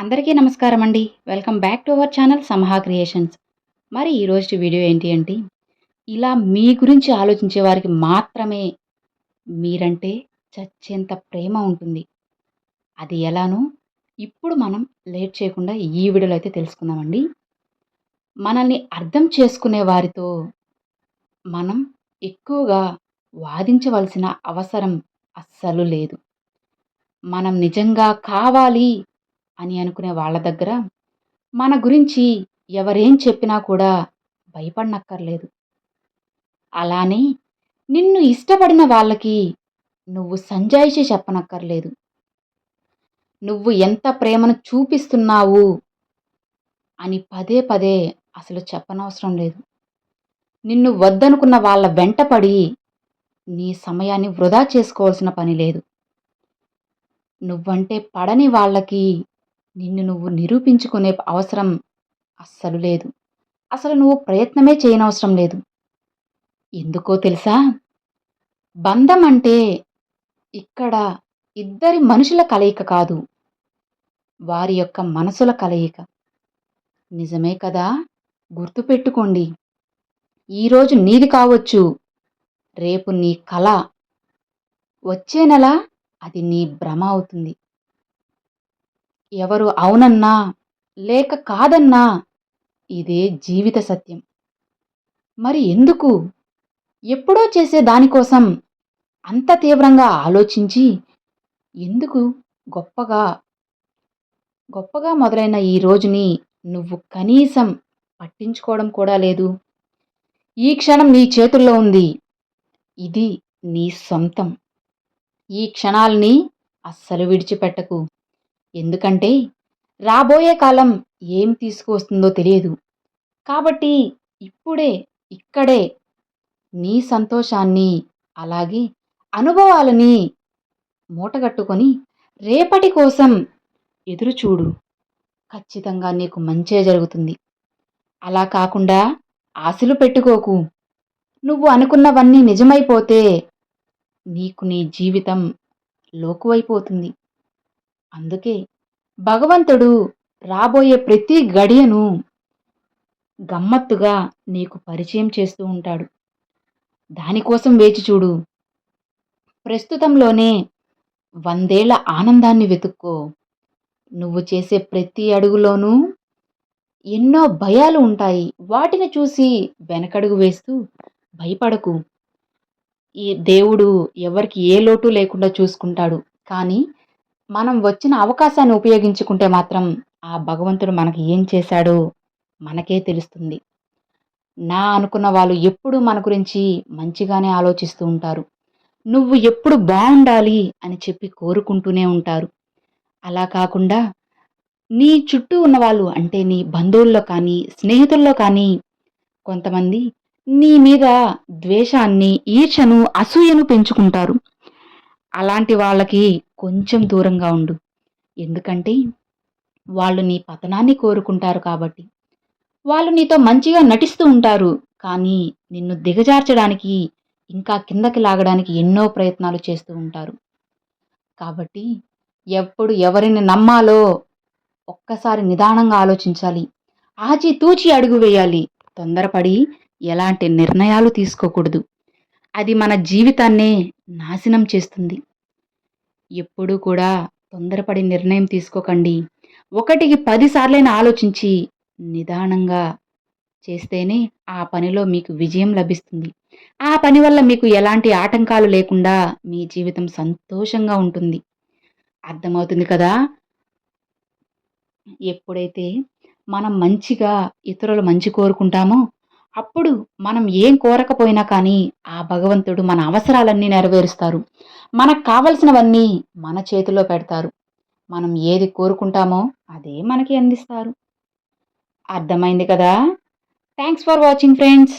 అందరికీ నమస్కారం అండి welcome back to our channel Samaha creations. మరి ఈరోజు వీడియో ఏంటి అంటే ఇలా మీ గురించి ఆలోచించే వారికి మాత్రమే మీరంటే చచ్చేంత ప్రేమ ఉంటుంది. అది ఎలానో ఇప్పుడు మనం లేట్ చేయకుండా ఈ వీడియోలో అయితే తెలుసుకుందామండి. మనల్ని అర్థం చేసుకునే వారితో మనం ఎక్కువగా వాదించవలసిన అవసరం అస్సలు లేదు. మనం నిజంగా కావాలి అని అనుకునే వాళ్ళ దగ్గర మన గురించి ఎవరేం చెప్పినా కూడా భయపడనక్కర్లేదు. అలానే నిన్ను ఇష్టపడిన వాళ్ళకి నువ్వు సంజాయిషి చెప్పనక్కర్లేదు. నువ్వు ఎంత ప్రేమను చూపిస్తున్నావు అని పదే పదే అసలు చెప్పనవసరం లేదు. నిన్ను వద్దనుకున్న వాళ్ళ వెంటపడి నీ సమయాన్ని వృధా చేసుకోవాల్సిన పని లేదు. నువ్వంటే పడని వాళ్ళకి నిన్ను నువ్వు నిరూపించుకునే అవసరం అస్సలు లేదు. అసలు నువ్వు ప్రయత్నమే చేయనవసరం లేదు. ఎందుకో తెలుసా? బంధం అంటే ఇక్కడ ఇద్దరి మనుషుల కలయిక కాదు వారి యొక్క మనసుల కలయిక. నిజమే కదా? గుర్తుపెట్టుకోండి ఈరోజు నీది కావచ్చు రేపు నీ కళ వచ్చే నెల అది నీ భ్రమ అవుతుంది. ఎవరు అవునన్నా లేక కాదన్నా ఇదే జీవిత సత్యం. మరి ఎందుకు? ఎప్పుడో చేసే దానికోసం అంత తీవ్రంగా ఆలోచించి ఎందుకు గొప్పగా? గొప్పగా మొదలైన ఈ రోజుని నువ్వు కనీసం పట్టించుకోవడం కూడా లేదు. ఈ క్షణం నీ చేతుల్లో ఉంది. ఇది నీ సొంతం. ఈ క్షణాల్ని అస్సలు విడిచిపెట్టకు. ఎందుకంటే రాబోయే కాలం ఏం తీసుకువస్తుందో తెలియదు. కాబట్టి ఇప్పుడే ఇక్కడే నీ సంతోషాన్ని అలాగే అనుభవాలని మూటగట్టుకొని రేపటి కోసం ఎదురుచూడు. ఖచ్చితంగా నీకు మంచే జరుగుతుంది. అలా కాకుండా ఆశలు పెట్టుకోకు. నువ్వు అనుకున్నవన్నీ నిజమైపోతే నీకు నీ జీవితం లోకువైపోతుంది. అందుకే భగవంతుడు రాబోయే ప్రతి గడియను గమ్మత్తుగా నీకు పరిచయం చేస్తూ ఉంటాడు. దానికోసం వేచి చూడు. ప్రస్తుతంలోనే వందేళ్ళ ఆనందాన్ని వెతుక్కో. నువ్వు చేసే ప్రతి అడుగులోనూ ఎన్నో భయాలు ఉంటాయి. వాటిని చూసి వెనకడుగు వేస్తూ భయపడకు. ఈ దేవుడు ఎవరికి ఏ లోటు లేకుండా చూసుకుంటాడు. కానీ మనం వచ్చిన అవకాశాన్ని ఉపయోగించుకుంటే మాత్రం ఆ భగవంతుడు మనకి ఏం చేశాడో? మనకే తెలుస్తుంది. నా అనుకున్న వాళ్ళు ఎప్పుడు మన గురించి మంచిగానే ఆలోచిస్తూ ఉంటారు. నువ్వు ఎప్పుడు బాగుండాలి అని చెప్పి కోరుకుంటూనే ఉంటారు. అలా కాకుండా నీ చుట్టూ ఉన్న వాళ్ళు అంటే నీ బంధువుల్లో కానీ స్నేహితుల్లో కానీ కొంతమంది నీ మీద ద్వేషాన్ని ఈర్షను అసూయను పెంచుకుంటారు. అలాంటి వాళ్ళకి కొంచెం దూరంగా ఉండు. ఎందుకంటే వాళ్ళు నీ పతనాన్ని కోరుకుంటారు కాబట్టి. వాళ్ళు నీతో మంచిగా నటిస్తూ ఉంటారు. కానీ నిన్ను దిగజార్చడానికి ఇంకా కిందకి లాగడానికి ఎన్నో ప్రయత్నాలు చేస్తూ ఉంటారు. కాబట్టి ఎప్పుడు ఎవరిని నమ్మాలో ఒక్కసారి నిదానంగా ఆలోచించాలి. ఆచితూచి అడుగు వేయాలి. తొందరపడి ఎలాంటి నిర్ణయాలు తీసుకోకూడదు. అది మన జీవితాన్నే నాశనం చేస్తుంది. ఎప్పుడూ కూడా తొందరపడి నిర్ణయం తీసుకోకండి. ఒకటికి పదిసార్లైనా ఆలోచించి నిదానంగా చేస్తేనే ఆ పనిలో మీకు విజయం లభిస్తుంది. ఆ పని వల్ల మీకు ఎలాంటి ఆటంకాలు లేకుండా మీ జీవితం సంతోషంగా ఉంటుంది. అర్థమవుతుంది కదా? ఎప్పుడైతే మనం మంచిగా ఇతరులు మంచి కోరుకుంటామో అప్పుడు మనం ఏం కోరకపోయినా కానీ ఆ భగవంతుడు మన అవసరాలన్నీ నెరవేరుస్తారు. మనకు కావలసినవన్నీ మన చేతిలో పెడతారు. మనం ఏది కోరుకుంటామో అదే మనకి అందిస్తారు. అర్థమైంది కదా? Thanks for watching friends